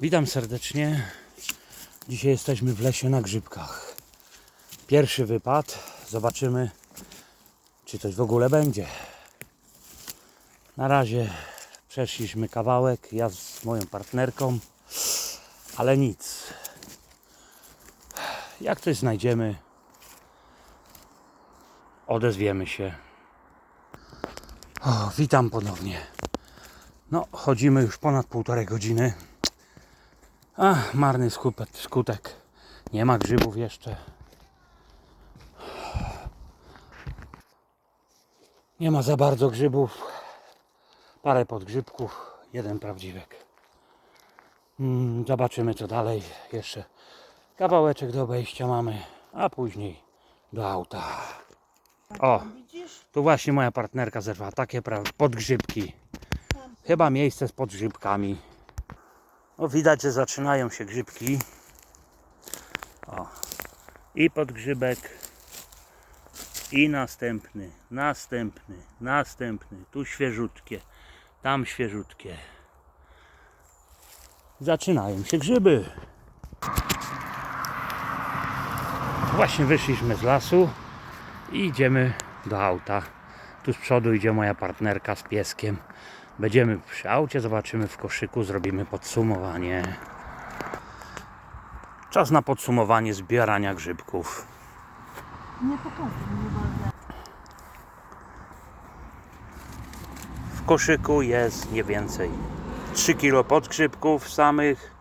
Witam serdecznie. Dzisiaj jesteśmy w lesie na grzybkach. Pierwszy wypad. Zobaczymy, czy coś w ogóle będzie. Na razie przeszliśmy kawałek, ja z moją partnerką, ale nic. Jak coś znajdziemy, odezwiemy się. O, witam ponownie. No, chodzimy już ponad półtorej godziny. Ach, marny skutek. Nie ma grzybów jeszcze. Nie ma za bardzo grzybów. Parę podgrzybków, jeden prawdziwek. Mm, zobaczymy co dalej. Jeszcze kawałeczek do obejścia mamy, a później do auta. O, tu właśnie moja partnerka zerwała takie podgrzybki. Chyba miejsce z podgrzybkami. No widać, że zaczynają się grzybki. O. I podgrzybek. I następny, następny, następny. Tu świeżutkie, tam świeżutkie. Zaczynają się grzyby. Właśnie wyszliśmy z lasu i idziemy do auta. Tu z przodu idzie moja partnerka z pieskiem. Będziemy przy aucie, zobaczymy w koszyku, zrobimy podsumowanie. Czas na podsumowanie zbierania grzybków. Nie pokażę, nie bardzo. W koszyku jest nie więcej 3 kg podgrzybków samych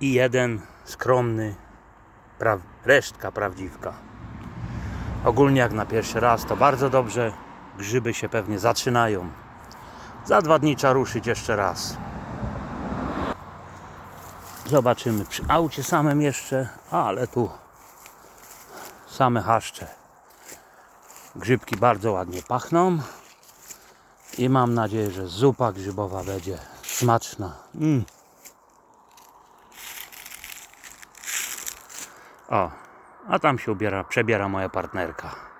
i jeden skromny pra resztka prawdziwka. Ogólnie jak na pierwszy raz to bardzo dobrze. Grzyby się pewnie zaczynają. Za dwa dni trzeba ruszyć jeszcze raz. Zobaczymy przy aucie samym jeszcze, ale tu same haszcze. Grzybki bardzo ładnie pachną i mam nadzieję, że zupa grzybowa będzie smaczna. Mm. O, a tam się ubiera, przebiera moja partnerka.